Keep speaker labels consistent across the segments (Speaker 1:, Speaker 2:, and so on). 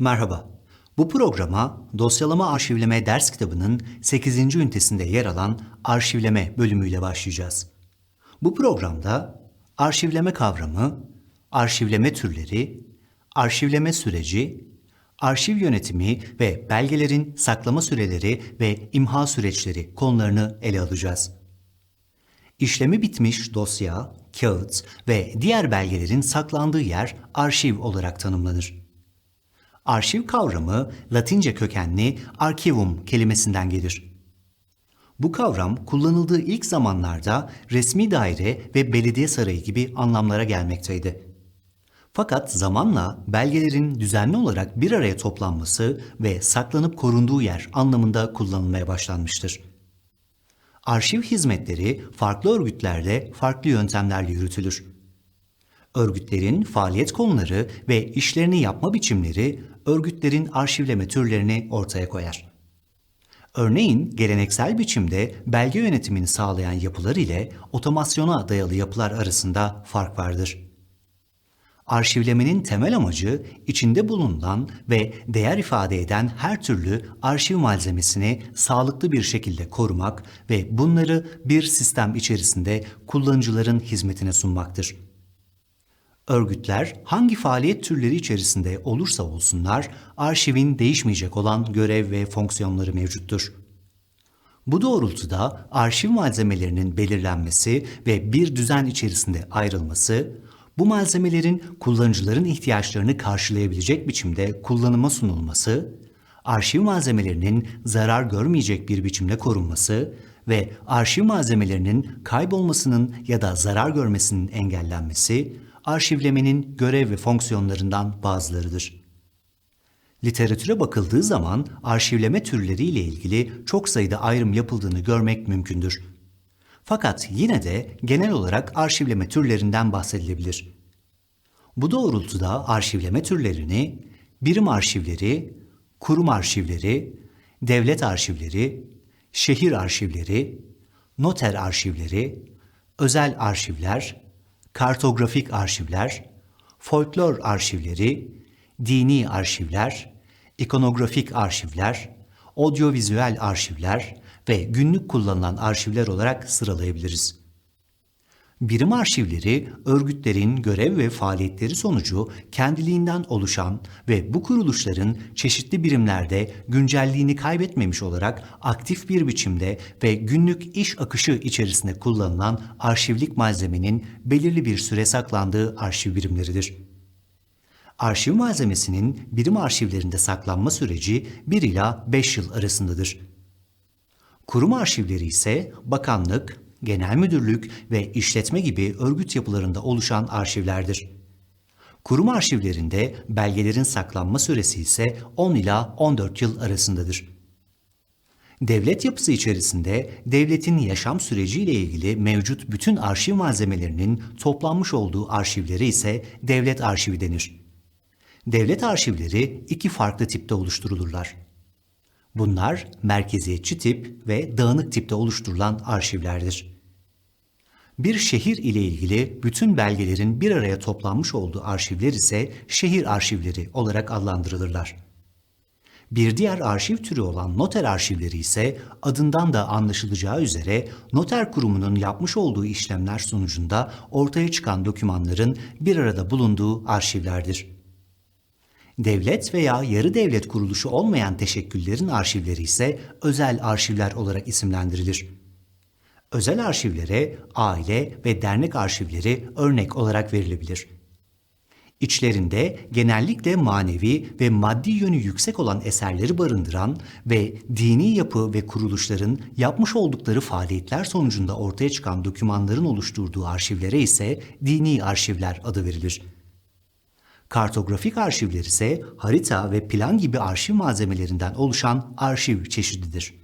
Speaker 1: Merhaba. Bu programa Dosyalama Arşivleme ders kitabının 8. ünitesinde yer alan arşivleme bölümüyle başlayacağız. Bu programda arşivleme kavramı, arşivleme türleri, arşivleme süreci, arşiv yönetimi ve belgelerin saklama süreleri ve imha süreçleri konularını ele alacağız. İşlemi bitmiş dosya, kağıt ve diğer belgelerin saklandığı yer arşiv olarak tanımlanır. Arşiv kavramı Latince kökenli archivum kelimesinden gelir. Bu kavram kullanıldığı ilk zamanlarda resmi daire ve belediye sarayı gibi anlamlara gelmekteydi. Fakat zamanla belgelerin düzenli olarak bir araya toplanması ve saklanıp korunduğu yer anlamında kullanılmaya başlanmıştır. Arşiv hizmetleri farklı örgütlerde farklı yöntemlerle yürütülür. Örgütlerin faaliyet konuları ve işlerini yapma biçimleri örgütlerin arşivleme türlerini ortaya koyar. Örneğin geleneksel biçimde belge yönetimini sağlayan yapılar ile otomasyona dayalı yapılar arasında fark vardır. Arşivlemenin temel amacı içinde bulunan ve değer ifade eden her türlü arşiv malzemesini sağlıklı bir şekilde korumak ve bunları bir sistem içerisinde kullanıcıların hizmetine sunmaktır. Örgütler hangi faaliyet türleri içerisinde olursa olsunlar arşivin değişmeyecek olan görev ve fonksiyonları mevcuttur. Bu doğrultuda arşiv malzemelerinin belirlenmesi ve bir düzen içerisinde ayrılması, bu malzemelerin kullanıcıların ihtiyaçlarını karşılayabilecek biçimde kullanıma sunulması, arşiv malzemelerinin zarar görmeyecek bir biçimde korunması ve arşiv malzemelerinin kaybolmasının ya da zarar görmesinin engellenmesi, arşivlemenin görev ve fonksiyonlarından bazılarıdır. Literatüre bakıldığı zaman arşivleme türleriyle ilgili çok sayıda ayrım yapıldığını görmek mümkündür. Fakat yine de genel olarak arşivleme türlerinden bahsedilebilir. Bu doğrultuda arşivleme türlerini birim arşivleri, kurum arşivleri, devlet arşivleri, şehir arşivleri, noter arşivleri, özel arşivler, kartografik arşivler, folklor arşivleri, dini arşivler, ikonografik arşivler, audiovizüel arşivler ve günlük kullanılan arşivler olarak sıralayabiliriz. Birim arşivleri örgütlerin görev ve faaliyetleri sonucu kendiliğinden oluşan ve bu kuruluşların çeşitli birimlerde güncelliğini kaybetmemiş olarak aktif bir biçimde ve günlük iş akışı içerisinde kullanılan arşivlik malzemenin belirli bir süre saklandığı arşiv birimleridir. Arşiv malzemesinin birim arşivlerinde saklanma süreci 1 ila 5 yıl arasındadır. Kurum arşivleri ise bakanlık, genel müdürlük ve işletme gibi örgüt yapılarında oluşan arşivlerdir. Kurum arşivlerinde belgelerin saklanma süresi ise 10 ila 14 yıl arasındadır. Devlet yapısı içerisinde devletin yaşam süreciyle ilgili mevcut bütün arşiv malzemelerinin toplanmış olduğu arşivleri ise devlet arşivi denir. Devlet arşivleri iki farklı tipte oluşturulurlar. Bunlar merkeziyetçi tip ve dağınık tipte oluşturulan arşivlerdir. Bir şehir ile ilgili bütün belgelerin bir araya toplanmış olduğu arşivler ise şehir arşivleri olarak adlandırılırlar. Bir diğer arşiv türü olan noter arşivleri ise adından da anlaşılacağı üzere noter kurumunun yapmış olduğu işlemler sonucunda ortaya çıkan dokümanların bir arada bulunduğu arşivlerdir. Devlet veya yarı devlet kuruluşu olmayan teşekküllerin arşivleri ise özel arşivler olarak isimlendirilir. Özel arşivlere aile ve dernek arşivleri örnek olarak verilebilir. İçlerinde genellikle manevi ve maddi yönü yüksek olan eserleri barındıran ve dini yapı ve kuruluşların yapmış oldukları faaliyetler sonucunda ortaya çıkan dokümanların oluşturduğu arşivlere ise dini arşivler adı verilir. Kartografik arşivler ise harita ve plan gibi arşiv malzemelerinden oluşan arşiv çeşididir.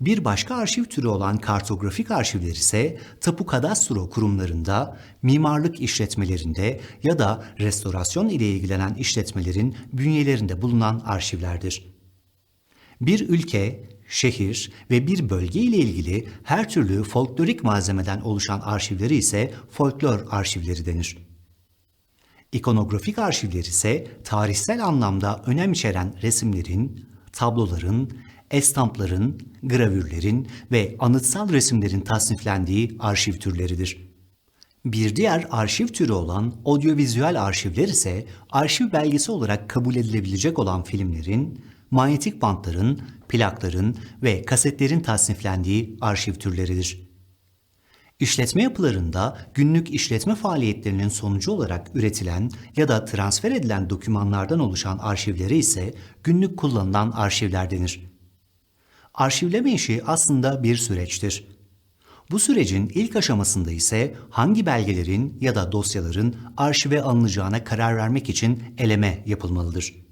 Speaker 1: Bir başka arşiv türü olan kartografik arşivler ise tapu kadastro kurumlarında, mimarlık işletmelerinde ya da restorasyon ile ilgilenen işletmelerin bünyelerinde bulunan arşivlerdir. Bir ülke, şehir ve bir bölge ile ilgili her türlü folklorik malzemeden oluşan arşivleri ise folklor arşivleri denir. İkonografik arşivler ise tarihsel anlamda önem içeren resimlerin, tabloların, estampların, gravürlerin ve anıtsal resimlerin tasniflendiği arşiv türleridir. Bir diğer arşiv türü olan audiovizüel arşivler ise arşiv belgesi olarak kabul edilebilecek olan filmlerin, manyetik bantların, plakların ve kasetlerin tasniflendiği arşiv türleridir. İşletme yapılarında günlük işletme faaliyetlerinin sonucu olarak üretilen ya da transfer edilen dokümanlardan oluşan arşivlere ise günlük kullanılan arşivler denir. Arşivleme işi aslında bir süreçtir. Bu sürecin ilk aşamasında ise hangi belgelerin ya da dosyaların arşive alınacağına karar vermek için eleme yapılmalıdır.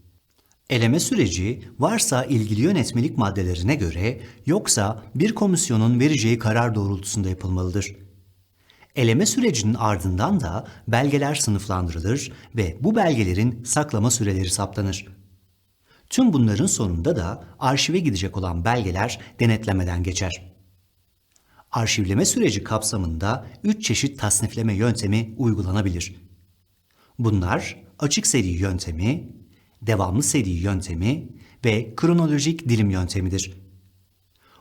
Speaker 1: Eleme süreci varsa ilgili yönetmelik maddelerine göre yoksa bir komisyonun vereceği karar doğrultusunda yapılmalıdır. Eleme sürecinin ardından da belgeler sınıflandırılır ve bu belgelerin saklama süreleri saptanır. Tüm bunların sonunda da arşive gidecek olan belgeler denetlemeden geçer. Arşivleme süreci kapsamında üç çeşit tasnifleme yöntemi uygulanabilir. Bunlar açık seri yöntemi, devamlı seri yöntemi ve kronolojik dilim yöntemidir.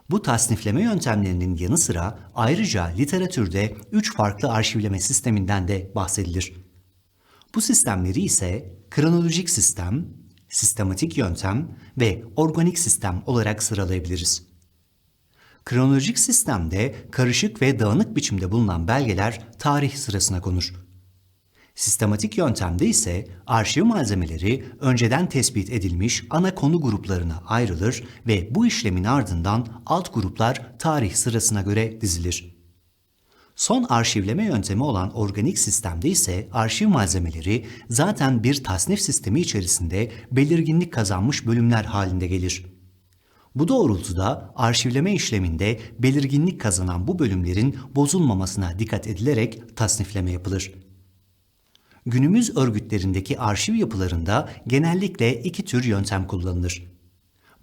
Speaker 1: Bu tasnifleme yöntemlerinin yanı sıra ayrıca literatürde üç farklı arşivleme sisteminden de bahsedilir. Bu sistemleri ise kronolojik sistem, sistematik yöntem ve organik sistem olarak sıralayabiliriz. Kronolojik sistemde karışık ve dağınık biçimde bulunan belgeler tarih sırasına konur. Sistematik yöntemde ise arşiv malzemeleri önceden tespit edilmiş ana konu gruplarına ayrılır ve bu işlemin ardından alt gruplar tarih sırasına göre dizilir. Son arşivleme yöntemi olan organik sistemde ise arşiv malzemeleri zaten bir tasnif sistemi içerisinde belirginlik kazanmış bölümler halinde gelir. Bu doğrultuda arşivleme işleminde belirginlik kazanan bu bölümlerin bozulmamasına dikkat edilerek tasnifleme yapılır. Günümüz örgütlerindeki arşiv yapılarında genellikle iki tür yöntem kullanılır.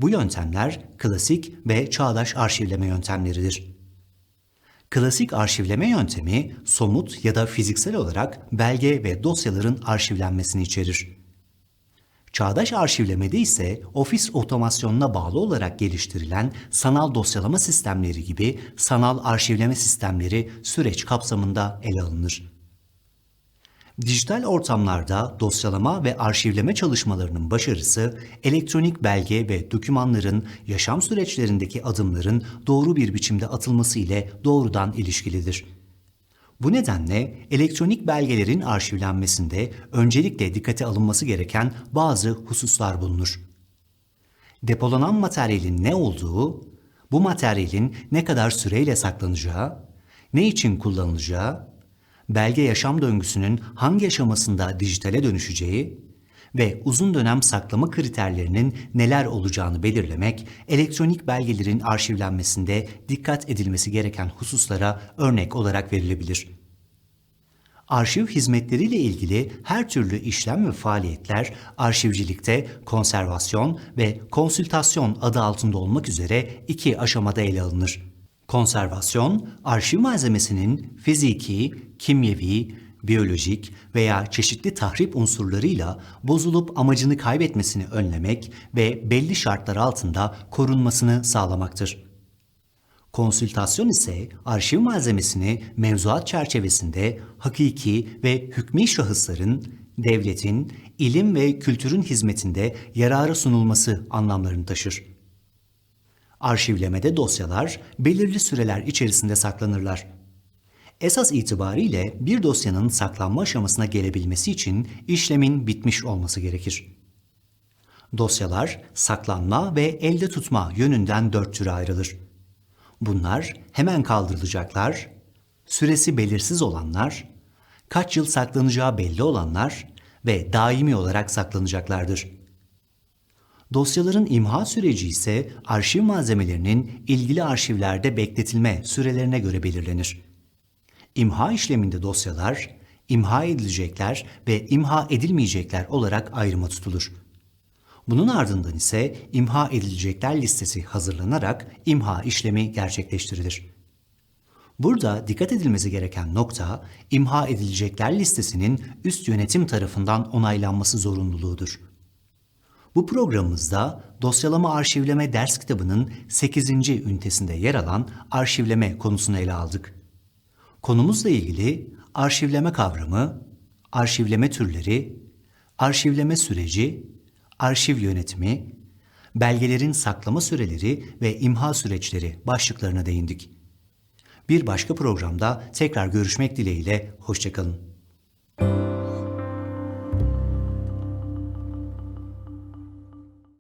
Speaker 1: Bu yöntemler klasik ve çağdaş arşivleme yöntemleridir. Klasik arşivleme yöntemi somut ya da fiziksel olarak belge ve dosyaların arşivlenmesini içerir. Çağdaş arşivlemede ise ofis otomasyonuna bağlı olarak geliştirilen sanal dosyalama sistemleri gibi sanal arşivleme sistemleri süreç kapsamında ele alınır. Dijital ortamlarda dosyalama ve arşivleme çalışmalarının başarısı, elektronik belge ve dokümanların yaşam süreçlerindeki adımların doğru bir biçimde atılması ile doğrudan ilişkilidir. Bu nedenle elektronik belgelerin arşivlenmesinde öncelikle dikkate alınması gereken bazı hususlar bulunur. Depolanan materyalin ne olduğu, bu materyalin ne kadar süreyle saklanacağı, ne için kullanılacağı, belge yaşam döngüsünün hangi aşamasında dijitale dönüşeceği ve uzun dönem saklama kriterlerinin neler olacağını belirlemek, elektronik belgelerin arşivlenmesinde dikkat edilmesi gereken hususlara örnek olarak verilebilir. Arşiv hizmetleriyle ilgili her türlü işlem ve faaliyetler arşivcilikte konservasyon ve konsültasyon adı altında olmak üzere iki aşamada ele alınır. Konservasyon, arşiv malzemesinin fiziki, kimyevi, biyolojik veya çeşitli tahrip unsurlarıyla bozulup amacını kaybetmesini önlemek ve belli şartlar altında korunmasını sağlamaktır. Konsültasyon ise arşiv malzemesini mevzuat çerçevesinde hakiki ve hükmü şahısların, devletin, ilim ve kültürün hizmetinde yarara sunulması anlamlarını taşır. Arşivlemede dosyalar belirli süreler içerisinde saklanırlar. Esas itibariyle bir dosyanın saklanma aşamasına gelebilmesi için işlemin bitmiş olması gerekir. Dosyalar saklanma ve elde tutma yönünden dört türe ayrılır. Bunlar hemen kaldırılacaklar, süresi belirsiz olanlar, kaç yıl saklanacağı belli olanlar ve daimi olarak saklanacaklardır. Dosyaların imha süreci ise arşiv malzemelerinin ilgili arşivlerde bekletilme sürelerine göre belirlenir. İmha işleminde dosyalar, imha edilecekler ve imha edilmeyecekler olarak ayrıma tutulur. Bunun ardından ise imha edilecekler listesi hazırlanarak imha işlemi gerçekleştirilir. Burada dikkat edilmesi gereken nokta, imha edilecekler listesinin üst yönetim tarafından onaylanması zorunluluğudur. Bu programımızda dosyalama arşivleme ders kitabının 8. ünitesinde yer alan arşivleme konusunu ele aldık. Konumuzla ilgili arşivleme kavramı, arşivleme türleri, arşivleme süreci, arşiv yönetimi, belgelerin saklama süreleri ve imha süreçleri başlıklarına değindik. Bir başka programda tekrar görüşmek dileğiyle, hoşçakalın.